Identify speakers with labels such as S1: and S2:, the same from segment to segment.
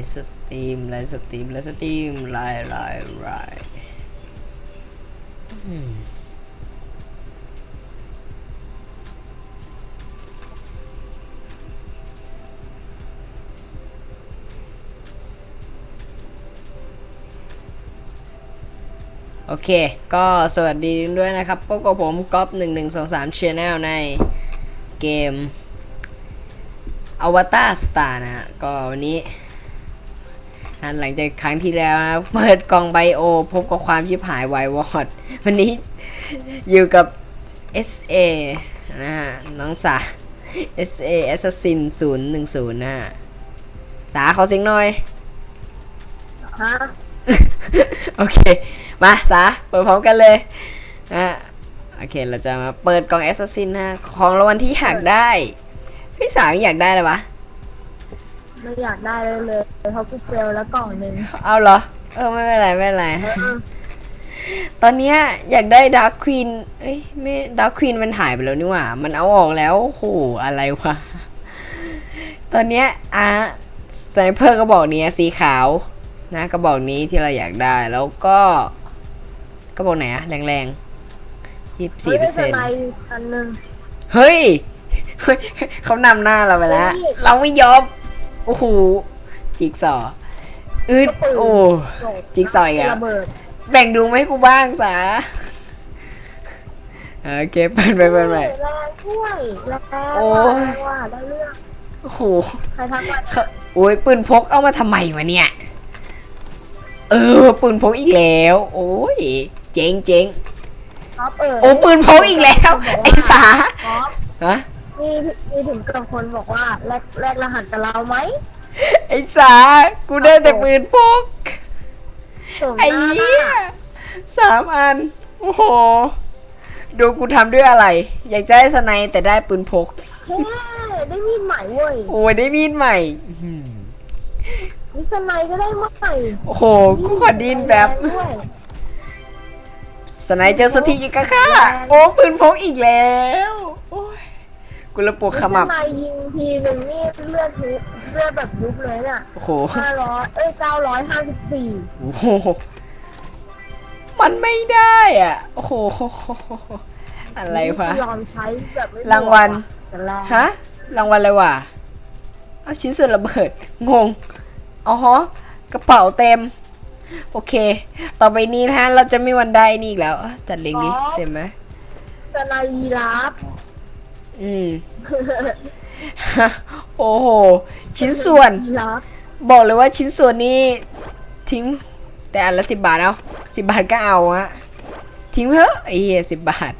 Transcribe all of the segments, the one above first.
S1: ฟ์สตรีมไลฟ์สตรีมไลฟ์สตรีมไลฟ์ไลฟ์ไลฟ์โอเค ก็สวัสดีด้วยนะครับ พบกับผมก๊อฟ1 1 2 3 Channel ในเกม Avatar Star นะฮะ ก็วันนี้ หลังจากครั้งที่แล้วนะเปิดกล่องไบโอ พบกับความชิบหายวายวอด วันนี้อยู่กับ SA นะฮะน้องสา SA Assassin 010นะฮะสาขอเสียงหน่อย
S2: ฮะ
S1: โอเค มาสาเปิดพร้อมกันเลยนะโอเคเราจะมาเปิดกล่องแอสซัสซินนะของรางวัลที่อยากได้ พี่สาวอยากได้เลยวะ
S2: ไม่อยากได้เลยเลยเพราะกูเฟลแล้วกล่องหนึ่ง
S1: เอาเหรอ เออไม่เป็นไรไม่เป็นไร
S2: เออ
S1: ตอนเนี้ยอยากได้ดาร์คควีนเอ้ยไม่ดาร์คควีนมันหายไปแล้วนี่หว่า มันเอาออกแล้วโอ้โหอะไรวะ ตอนเนี้ยอะสไนเปอร์กระบอกเนี้ยสีขาวนะกระบอกนี้ที่เราอยากได้แล้วก็กระบอกไหนอะแรงๆยี่สิบสี่เปอร์เซ็นต์
S2: ฮ้ยไม่ป็นไรอันหนึ่ง
S1: เฮ้ยเฮ้ยเขานำหน้าเราไปแล้ว
S2: เฮ้ย
S1: เราไม่ยอม โอ้โหจิกซอว์อึด
S2: กระปืน
S1: โอ้
S2: โดด
S1: จิ๊กซอว์อีกแล้ว
S2: ระเบิด
S1: แบ่งดูไหมาให้กูบ้างสาโอเคเปิดไปเปิดไป
S2: แรงด้วยแรง
S1: โอ้
S2: ว่ะ
S1: ย
S2: แรงว่ะได้เรื่อง
S1: โอ้โห
S2: ใครทักมา
S1: เขาโอ้ยปืนพกเอามาทำไมวะเนี่ยเออปืนพกอีกแล้ว โอ้ยเจ๋งเจ๋ง
S2: ครับเออ
S1: โอ้ปืนพกอีกแล้วไอ้สา
S2: ครับ
S1: ฮะ
S2: มีมีถึงกับคนบอกว่าแลกแลกรหัสกับเราไหม
S1: ไอ้สา กูได้แต่ปืนพก
S2: ส่งห
S1: ไอ้
S2: น้า
S1: เหี้ยสามอัน โอ้โห ดูกูทำด้วยอะไร อยากจะได้สไนแต่ได้ปืนพก
S2: เฮ้ยได้มีดใหม่เว้ย
S1: โอ้ยได้มีดใหม่อื้อหือ
S2: วิสไนก็ได้ใหม่
S1: โอ้โห กูขอดินแบบ
S2: แรงด้วย
S1: สไนเจอสถิติกะค่ะ โอ้ปืนพกอีกแล้วโอ้ย กูระปวดขมับ
S2: วิสไนยิงทีหนึ่งนี่เลือดทุเลือดแบบยุบเลยเนี่ย
S1: โอ้โห
S2: ห้าร้อยเอ้ยเก้าร้อยห้าสิบสี่
S1: โอ้โห มันไม่ได้อะ โอ้โห อะไรวะ
S2: ยอมใช้แบบไม่
S1: รางวัล
S2: แต่แรง
S1: ฮะ รางวัลอะไรวะ เอาชิ้นส่วนระเบิด งง อ๋อฮะกระเป๋าเต็ม โอเค ต่อไปนี้นะฮะ เราจะไม่วันได้นี่อีกแล้วอะจัดเล็งดิ เต็มไหม
S2: สไนยีราฟ
S1: อืม โอ้โห ชิ้นส่วน
S2: ยีราฟ
S1: บอกเลยว่าชิ้นส่วนนี้ทิ้ง แต่อันละสิบบาทเอาสิบบาทก็เอาฮะทิ้งเถอะไอ้เหี้ยสิบบาท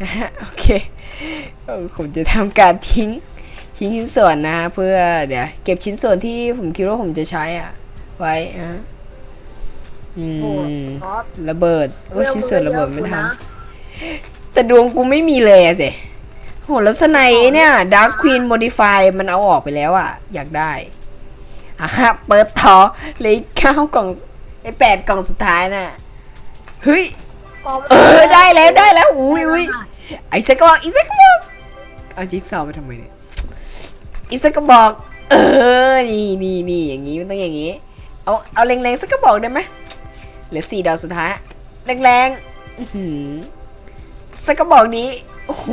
S1: นะฮะโอเคเออผมจะทำการทิ้งทิ้งชิ้นส่วนนะฮะเพื่อเดี๋ยวเก็บชิ้นส่วนที่ผมคิดว่าผมจะใช้อะ ไว้อะอื
S2: โอ้
S1: ม
S2: ครับ
S1: ระเบิดโอ้ยชิ้นส่วนระเบิดไม่
S2: เย
S1: ทั
S2: อะ
S1: น
S2: นะ
S1: แต่ดวงกูไม่มีเลยอะสิ โหแล้วสไนเนี่ยดาร์คควีนโมดิฟายมันเอาออกไปแล้วอะอยากได้อะฮะเปิดต่อเลยเก้ากล่องไอแปดกล่องสุดท้ายน่ะเฮ้ยเออได้แล้วได้แล้วอุ้ยอุ้ยไอ้สักกระบอกอีกสักกระบอกเอาจิ๊กซอว์ไปทำไมเนี่ยอีกสักกระบอก เออนี่นี่นี่อย่างนี้มันต้องอย่างนี้เอาเอาแรงๆสักกระบอกได้ไหมเหลือสี่ดาวสุดท้ายแรงๆอื้อหือสักกระบอกนี้โอ้โห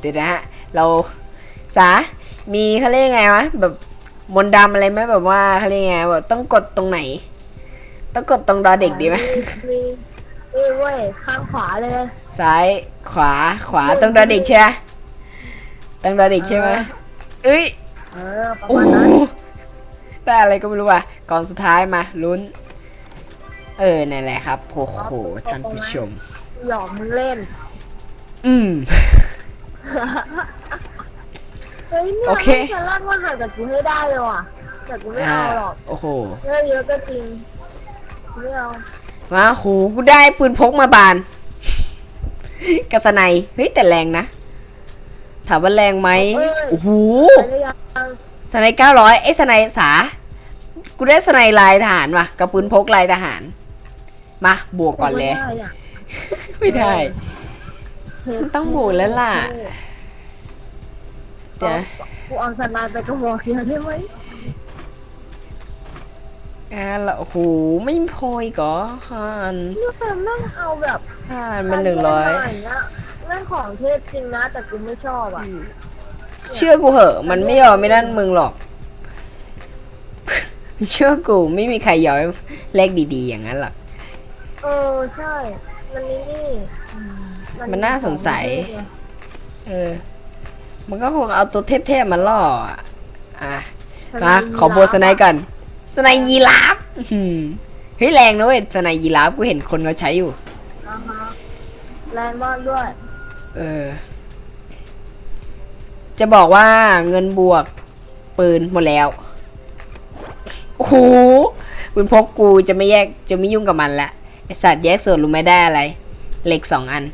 S1: เดี๋ยวนะฮะเราสา มีเขาเรียกไงวะแบบมนต์ดำอะไรไหมแบบว่าเขาเรียกไงแบบต้องกดตรงไหน ต้องกดตรงดอเด็กดีไหม
S2: มีนี่เว้ยข้างขวาเลย
S1: ซ้ายขวาขวาตรงดอเด็กใช่ไหมตรงดอเด็กใช่ไหมเอ้ย
S2: เออประ
S1: โอ้
S2: มาณ
S1: โห
S2: นั้น
S1: ได้อะไรก็ไม่รู้ว่ะกองสุดท้ายมาลุ้น เออนั่นแหละครับโอ้โหท่านผู้ชม
S2: หยอกมึงเล่น
S1: อืม
S2: เฮ้ยเนี่ย
S1: โอเค
S2: ไม่จะลากว่าหาจากกูให้ได้เลยว่ะแต่กูไม่เอาหรอก
S1: โอ้โห
S2: เยอะเยอะก็จริงไม่เอา
S1: มาโหกูได้ปืนพกมาบาน กระสไนเฮ้ยแต่แรงนะ ถามว่าแรงไหมโอ้โห
S2: ไปหรือยัง
S1: สไนเก้าร้อยไอ้สไนสา กูได้สไนลายทหารว่ะกับปืนพกลายทหาร มาบวกก่อนเลย
S2: ไม่ได้
S1: ต้องบวกแล้วล่ะ เดี๋ยว
S2: กูเอาสนายไปกระบอกเดียวได้ไหม
S1: อ่าละโอ้โหไม่พออีกเหรอฮัน
S2: เนี่ยแต่แม่งเอาแบบ
S1: ฮันมันหนึ่งร้อยะ
S2: ไเงี้ยแม่งของเทพจริงนะ แต่กูไม่ชอบอะ
S1: เชื่อกูเหอะ มันไม่ยอมไม่นั่นมึงหรอก เชื่อกูไม่มีใครยอมให้แลกดีๆอย่างนั้นหรอก
S2: เออ ใช่ มันนี่นี่อื
S1: มันน่าสงสัย เออ มันก็คงเอาตัวเทพๆมาล่ออะอะมาขอโบสไนด์ก่อนสไนด์ยีราฟอื้อหือเฮ้ยแรงนะเว้ยสไนด์ยีราฟกูเห็นคนเขาใช้อยู่
S2: อ่าฮะแรงมากด้วย
S1: เออ จะบอกว่าเงินบวก ปืนหมดแล้ว โอ้โหปืนพกกูจะไม่แยกจะไม่ยุ่งกับมันละไอสัตว์แยกส่วนรู้ไหม่ได้อะไรเหล็กสองอัน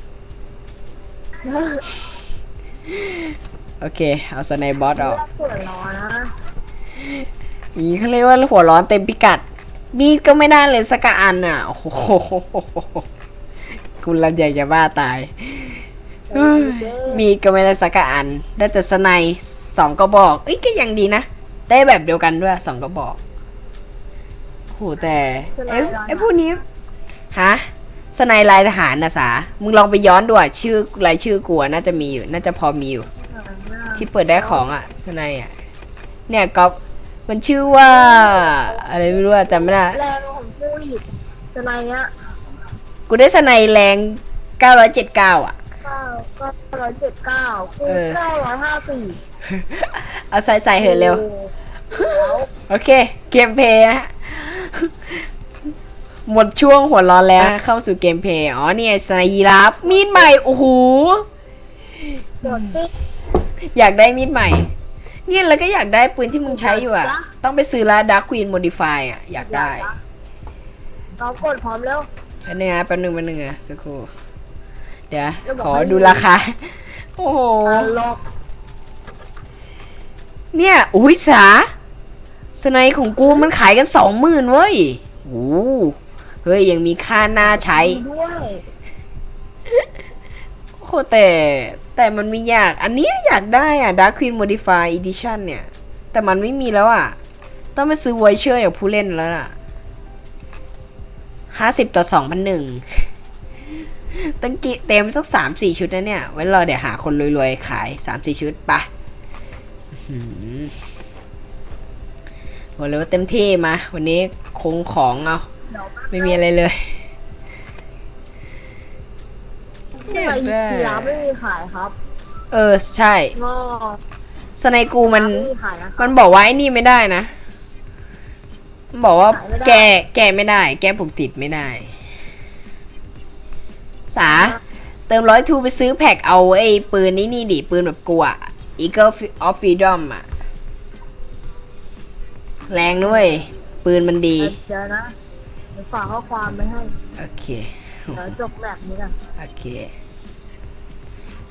S1: โอเค เอาสไนบอสออก
S2: ส่วนร้อนนะ
S1: อีเขาเรียกว่าหัวร้อนเต็มพิกัด มีดก็ไม่ได้เลยสักอันอะ โอ้โหกูละอยากจะบ้าตายเอ้ยมีดก็ไม่ได้สักอัน ได้แต่สไนด์สองก็บอกเอ้ยก็ยังดีนะ ได้แบบเดียวกันด้วยสองก็บอกโอ้โหแต่ไอ้ไอ้พวกนี้ ฮะ สไนด์ลายทหารนะสา มึงลองไปย้อนดูอะชื่อรายชื่อกูอะน่าจะมีอยู่ น่าจะพอมีอยู่ ที่เปิดได้ของอะสไนด์อะ เนี่ยก๊อฟมันชื่อว่า อะไรไม่รู้อะจำไม่ได้
S2: แรงของกูอีกจะไหนเนี้ย
S1: กูได้สไนด์แรง 979 อะ
S2: เก้าเก้าร้อยเจ็ดเก้ากู
S1: เออ
S2: เก้าร้อยห้าสี่
S1: เอาใส่ใส่เหอะเร็ว โอเค เกมเพลย์นะฮะ หมดช่วงหัวร้อนแล้วนะเข้าสู่เกมเพลย์อ๋อเนี่ยสไนยีราฟมีดใหม่ โอ้โห
S2: กดติ๊ก
S1: อยากได้มีดใหม่ เนี่ยแล้วก็อยากได้ปืนที่มึงใช้อยู่อะ
S2: จ๊ะ
S1: ต้องไปซื้อละดักควีนโมดิฟายอะ อยากได้
S2: เรากดพร้อมแล้ว
S1: อันนี้นะแป๊บนึงแป๊บนึงอะสักครู่เดี๋ยว
S2: แล้วบอก
S1: ขอ
S2: ให้
S1: ดูราคา โอ้โห
S2: อะลอก
S1: เนี่ย อุ้ยสาสไนของกูมันขายกันสองหมื่นเว้ยโอ้ เฮ้ย ยังมีค่าหน้าใช้
S2: ด้วย
S1: โอ้แต่แต่มันมีอยาก อันเนี้ยอยากได้อะ Dark Queen Modify Edition เนี่ย แต่มันไม่มีแล้วอะ ต้องไปซื้อไวเชอร์อย่างผู้เล่นแล้วล่ะห้าสิบต่อสองพันหนึ่งตั้งกี่เต็มสักสามสี่ชุดนะเนี่ย ไว้รอเดี๋ยวหาคนรวยๆ ขายสามสี่ชุดปะบอกเลยว่าเต็มที่มา วันนี้คงของเอา ไม่มีอะไรเลย
S2: ทำไมยีราฟไม่มีขายครับ
S1: เออใช่
S2: งอ
S1: สไนกูมัน
S2: ไม่มีขายนะครับ
S1: มันบอกว่าไอ้นี่ไม่ได้นะ มันบอกว่า
S2: ขายไม่ได้
S1: แกแกไม่ได้ แกผูกติดไม่ได้ สา เติมร้อยทูไปซื้อแพ็กเอาไอ้ปืนนี้นี่ดิ ปืนแบบกูอะ Eagle of Freedom อะแรงด้วย ปืนมันดี
S2: เดี๋ยวนะ เดี๋ยวฝากข้อความไปให้
S1: โอเค
S2: เดี๋ยวจบแบบนี้กัน
S1: โอเค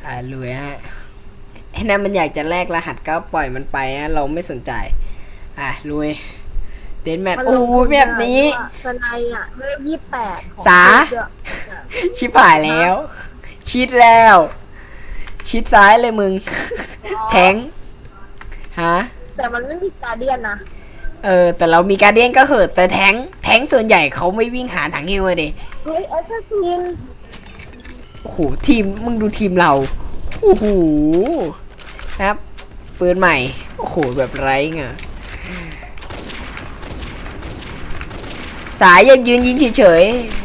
S1: อ่ารวยฮะไอ้นั่นมันอยากจะแลกรหัสก็ปล่อยมันไปนะเราไม่สนใจ อะรวยเดนแมท
S2: มัน
S1: โอ้
S2: ลงทุ
S1: ยแบบนี้
S2: สไนอะเริ่มยี่แปด
S1: สา ชิบหายแล้ว ชิดแล้ว ชิดซ้ายเลยมึง แทงฮะ
S2: แต่มันไม่มีการเดียนนะ
S1: เออแต่เรามีการเดียนก็เหอะแต่แทงแทงส่วนใหญ่เขาไม่วิ่งหาถังฮิวเลยดิ
S2: เฮ้ยแอสซัสซิน
S1: โอ้โหทีมมึงดูทีมเราโอ้โหครับปืนใหม่โอ้โหแบบไร้เงะสายยังยืนยิงเฉยๆ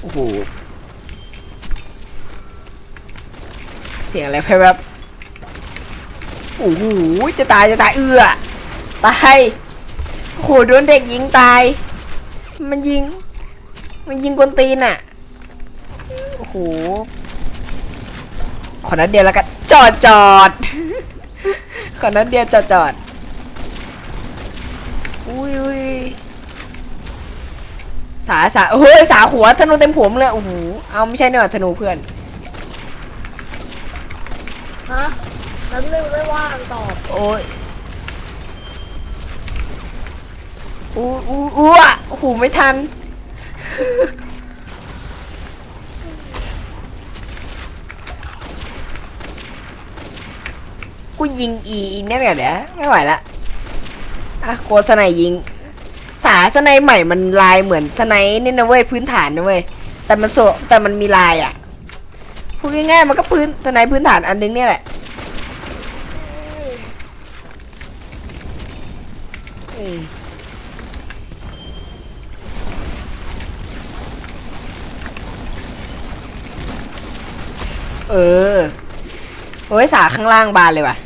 S1: โอ้โห สียงอะไรไปแบบโอ้โหจะตายจะตายเอือตายโอ้โหโดนเด็กยิงตาย มันยิง มันยิงกวนตีนอะโอ้โหขอนัดเดียวแล้วกันจอดจอดขอนัดเดียวจอดจอดอุ้ยอุ้ยสาสาเฮ้ยสาหัวธนูเต็มหัวมึงเลยโอ้โหเอาไม่ใช่เนอะธนูเพื่อน
S2: ฮะแล้วนึงไม่ว่างตอบ
S1: โอ้ยอู้อู้อู้อะโอ้โหไม่ทัน กูยิงอีอีเนี่ยเดี๋ยวเดี๋ยวไม่ไหวละอะโกสไนยิง สาสไนใหม่มันลายเหมือนสไนนี่นะเว้ยพื้นฐานนะเว้ยแต่มันโซแต่มันมีลายอะ พูดง่ายๆมันก็พื้นสไนพื้นฐานอันนึงเนี่ยแหละอืมเออโอ้ยสาข้างล่างบานเลยว่ะ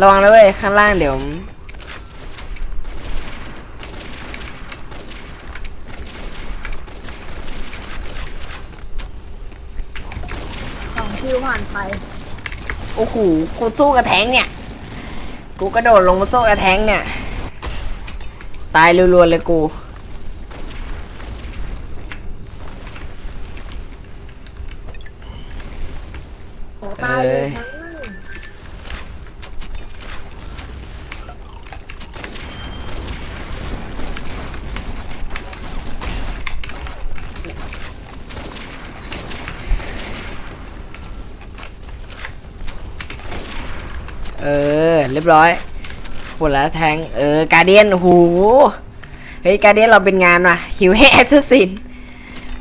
S1: ระวังนะเว้ยข้างล่างเดี๋ยว
S2: สองคิ วผ่านไป
S1: โอ้โหกูสู้กับแทงเนี่ย กูกระโดดลงมาสู้กับแทงเนี่ย ตายรัวๆเลยกู
S2: โอ้ตายเลย
S1: เอ้ย
S2: ทั้ง
S1: เออ เรียบร้อยหมดแล้วแทงเออการเดียนโหเฮ้ยการเดียนเราเป็นงานว่ะหิวให้แอสซัสซิน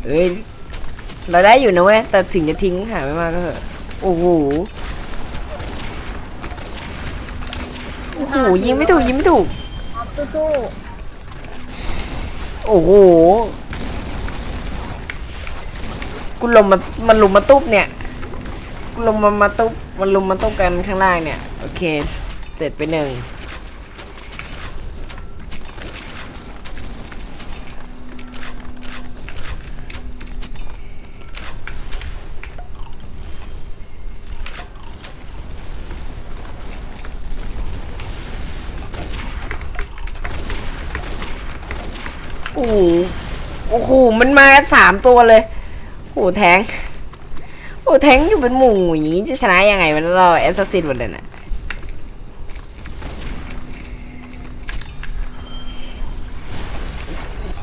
S1: เอ้ยเราได้อยู่นะเว้ยแต่ถึงจะทิ้งหายไม่มากก็เถอะโอ้โหโอ้โหยิงไม่ถูกยิงไม่ถูก
S2: สู้
S1: โอ้โหกูลงมามันลุมมาตุ๊บเนี่ยกูลงมามาตุ๊บมันลุมมาตุ๊บกันข้างล่างเนี่ยโอเค ร็จไปหนึ่งโอ้โหโอ้โห มันมากันสามตัวเลยโอ้โหแทง โอ้โหแทงอยู่เป็นหมู่อย่างนี้จะชนะยังไงวันเราแอสซัสซินหมดเลยน่ะ อืม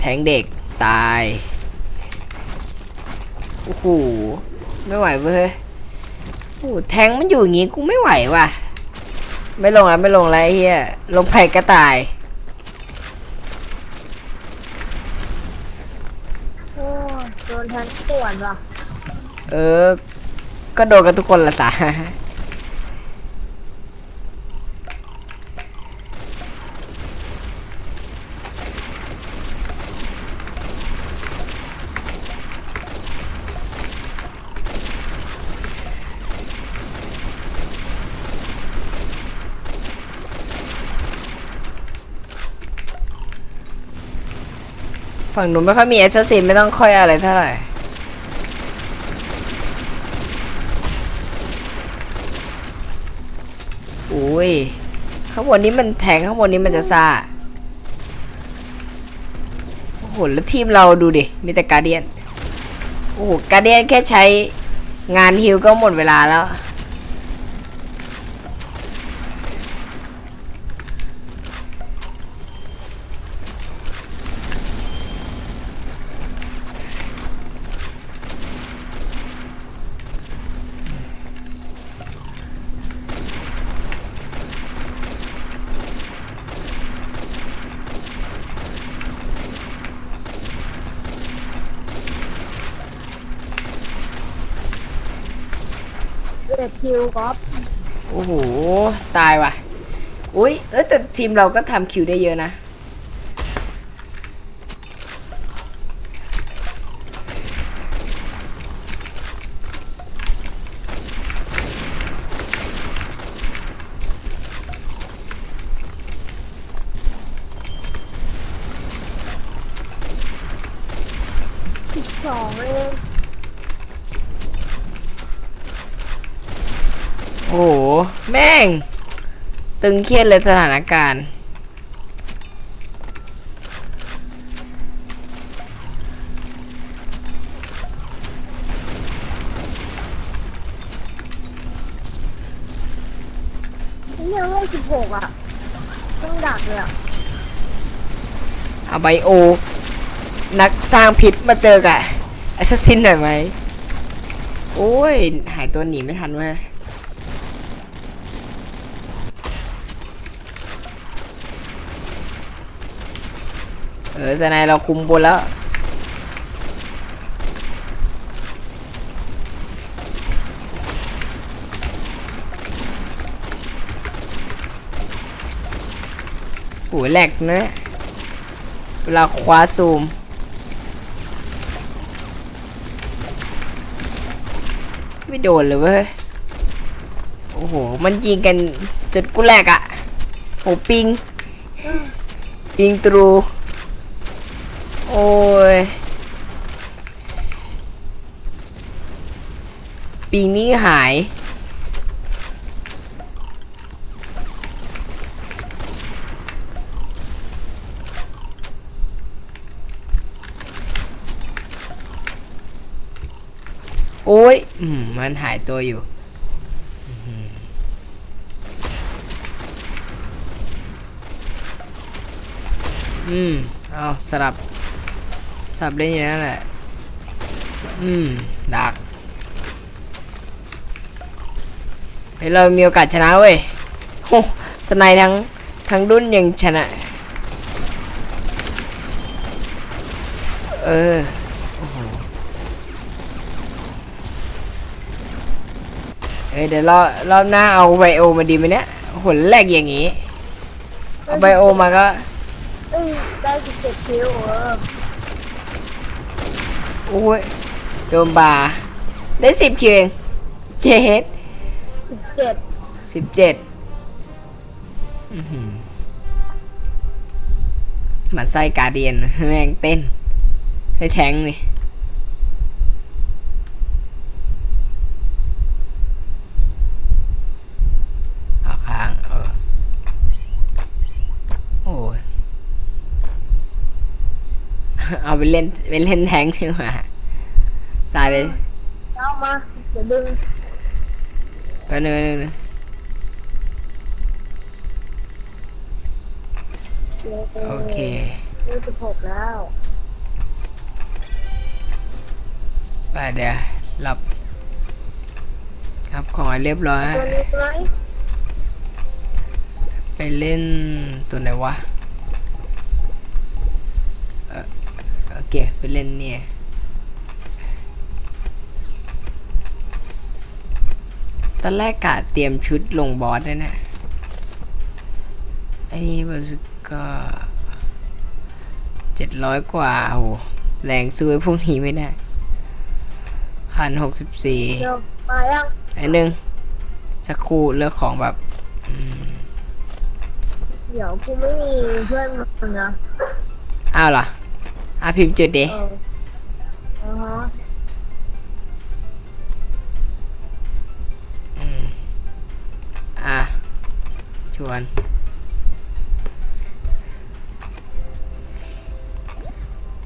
S1: แทงเด็กตาย โอ้โห ไม่ไหวเว้ยโอ้โหแทงมันอยู่อย่างงี้กูไม่ไหวว่ะ ไม่ลงแล้วไม่ลงแล้วไอ้เฮียลงไปก็ตาย
S2: ๆโอ้โดนแทงป่วนว่ะ
S1: เออ ก็โดนกันทุกคนละสา ฝั่งหนูไม่ค่อยมีแอสซัสซินไม่ต้องค่อยอะไรเท่าไหร่อุ้ยข้างบนนี้มันแทงข้างบนนี้มันจะซ่าโอ้โหแล้วทีมเราดูดิ มีแต่การเดียน โอ้โหการเดียนแค่ใช้งานฮิลก็หมดเวลาแล้ว
S2: เจ็ดคิวก๊อฟ
S1: โอ้โห ตายว่ะ อุ้ยเออแต่ทีมเราก็ทำคิวได้เยอะนะ
S2: สิบสองเอง
S1: โอ้โห แม่ง ตึงเครียดเลยสถานการณ์
S2: นี่ยังเลขสิบหกอะต้องดักเลยอะ
S1: เอาไบโอ นักสร้างพิษมาเจอกับแอสซัสซินหน่อยไหม โอ้ย หายตัวหนีไม่ทันเว้ย เออสนายเราคุมบนแล้ว โอ้ยแหลกนะเวลาคว้าซูมไม่โดนเลยเว้ย โอ้โห มันยิงกันจนกูแหลกอะ่ะโหปิง ปิงตรู โอ้ยปิงนี้หาย โอ้ย อืม มันหายตัวอยู่อืม เอาสลับ สับได้อย่างนั้นแหละ อืม ดักเฮ้ยเรามีโอกาสชนะเว้ยโอ้สไนด์ทั้ง ทั้งรุ่นยังชนะ เออ โอ้โหเอ้ยเดี๋ยวรอบรอบหน้าเอาไบโอมาดีไหมเนี่ยโหแรกอย่างงี้ เอาไบโอมาก็
S2: ได้สิบเจ็ดคิวเออ
S1: โอ้ยโดนบาร์ได้สิบคิวเองเจ็ด
S2: สิบเจ็ด
S1: สิบเจ็ดหมันไส้การเดียนแม่งเต้นให้แทงนี่เอาค้างเออโอ้ยเอาไปเล่นไปเล่นแทงดีกว่า สายไป
S2: เอามาเดี๋ยวดึง
S1: ไปเนื้อเนื้อโอเค
S2: เริ่มสิบหกแล้ว
S1: ไปเดี๋ยวหลับ ครับของให้เรียบร้อย
S2: ตัวนี้ไหม
S1: ไปเล่นตัวไหนวะเอ่อโอเค ไปเล่นเนี่ย ตอนแรกกะเตรียมชุดลงบอสด้วยนะไอ้นี่มันก็เจ็ดร้อยกว่าโหแรงสู้ไอ้พวกนี้ไม่ได้พันหกสิบสี่
S2: เดี๋ยวมายัง
S1: ไอ้หนึ่งสักครู่เลือกของแบบอืม
S2: เดี๋ยวกูไม่มีเพื่อนมึงนะ
S1: อ้าวเหรออะพิมพ์จุดเด
S2: เอออ๋อฮะ
S1: อ่ ชวน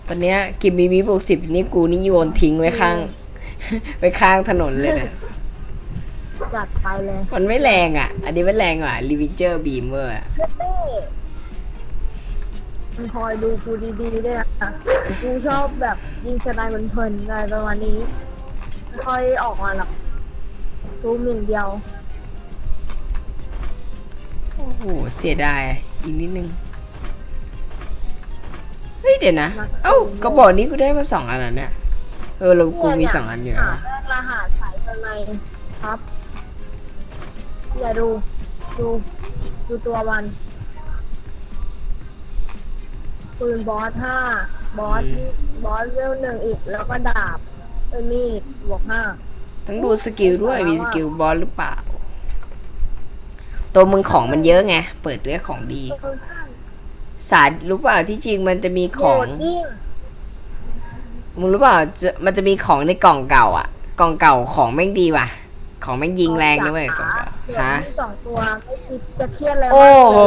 S1: ตอนเนี้ยกิมมีมีบวกสิบนี่กูนี่โยนทิ้งไว้ข้าง ไปข้างถนนเลยนะ
S2: จัดไปเลย
S1: มันไม่แรงอะ อันนี้มันแรงกว่าลิวิเจอร์บีมเมอร์
S2: เต้มันคอยดูกูดีๆด้วยนะกูชอบแบบยิงสไนด์เพลินๆอะไรประมาณนี้ไม่ค่อยออกมาหรอกซูมอย่างเดียว
S1: โอ้โหเสียดายอะอีกนิดนึง เฮ้ยเดี๋ยวนะ เอ้ากระบอกนี้กูได้มาสองอันแล้วเนี่ย เออเรากูมีสองอันอยู่
S2: หา
S1: นะ
S2: แรกรหัสสายสไนด์ครับ อย่าดู ดู ดูตัวมันปืนบอสห้าบอส บอสเวลหนึ่งอีก แล้วก็ดาบเอ้ยมีดบวกห้า
S1: ต้องดูสกิลด้วย มีสกิลบอลหรือเปล่า ตัวมึงของมันเยอะไง เปิดเรื่องของดี
S2: เออใช่
S1: สารรู้เปล่าที่จริงมันจะมีของ
S2: โหดยิ่ง
S1: มึงรู้เปล่าจะมันจะมีของในกล่องเก่า อะ กล่องเก่าของแม่งดีว่ะ ของแม่งยิงแรงนะเว้ยกล่องเก่า
S2: เหลือ
S1: ฮะ
S2: มีสองตัวไม่คิดจะเครียดเลย
S1: โอ้โห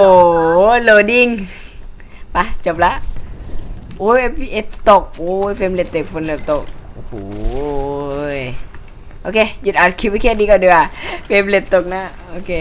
S2: มากเลยเร
S1: โหลดิ้งไปจบละโอ้ย FPS ตก โอ้ยเฟรมเรทตกเฟรมเรทตก โอ้โหยโอเค หยุดอัดคลิปไว้แค่นี้ก่อนดีกว่าเฟรมเรทตกนะ โอเค